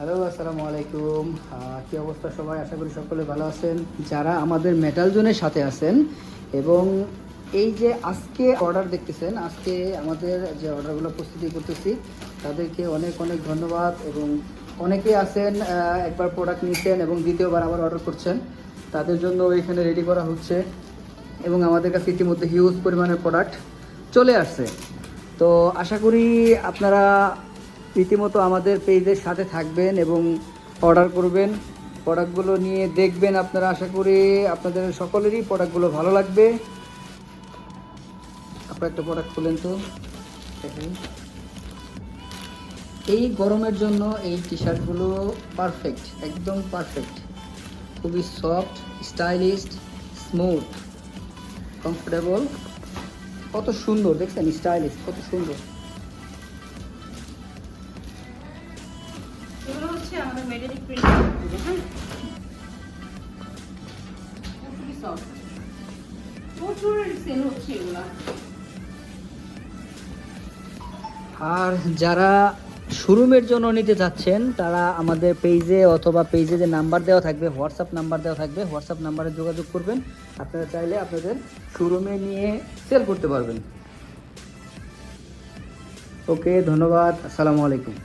Hello আসসালামু আলাইকুম। কি অবস্থা সবাই? আশা করি সকলে ভালো আছেন। যারা আমাদের মেটাল জোনের সাথে আছেন এবং এই যে আজকে অর্ডার দেখতেছেন, আজকে আমাদের যে অর্ডারগুলো প্রস্তুতি করতেছি, তাদেরকে অনেক অনেক ধন্যবাদ এবং অনেকেই আছেন একবার প্রোডাক্ট নিচ্ছেন এবং দ্বিতীয়বার আবার অর্ডার করছেন। তাদের জন্য এখানে রেডি করা হচ্ছে এবং আমাদের কাছে ইতিমধ্যে হিউজ পরিমাণের প্রোডাক্ট চলে আসছে। তো আশা করি আপনারা রীতিমতো আমাদের পেজের সাথে থাকবেন এবং অর্ডার করবেন। প্রোডাক্টগুলো নিয়ে দেখবেন আপনারা, আশা করি আপনাদের সকলেরই প্রোডাক্টগুলো ভালো লাগবে। আপনার একটা প্রোডাক্ট খুলেন তো। এই গরমের জন্য এই টি শার্টগুলো পারফেক্ট, একদম পারফেক্ট। খুবই সফট, স্টাইলিস্ট, স্মুথ, কমফোর্টেবল। কত সুন্দর, দেখছেন? স্টাইলিশ কত সুন্দর। হচ্ছে আমাদের প্রিন্টার হ্যাঁ? আর যারা শোরুমের জন্য নিতে চাচ্ছেন, তারা আমাদের পেজে অথবা পেজে যে নাম্বার দেওয়া থাকবে হোয়াটসঅ্যাপ নাম্বার দেওয়া থাকবে হোয়াটসঅ্যাপ নাম্বারে যোগাযোগ করবেন। আপনারা চাইলে আপনাদের শোরুমে নিয়ে সেল করতে পারবেন। ওকে, ধন্যবাদ। আসসালামু আলাইকুম।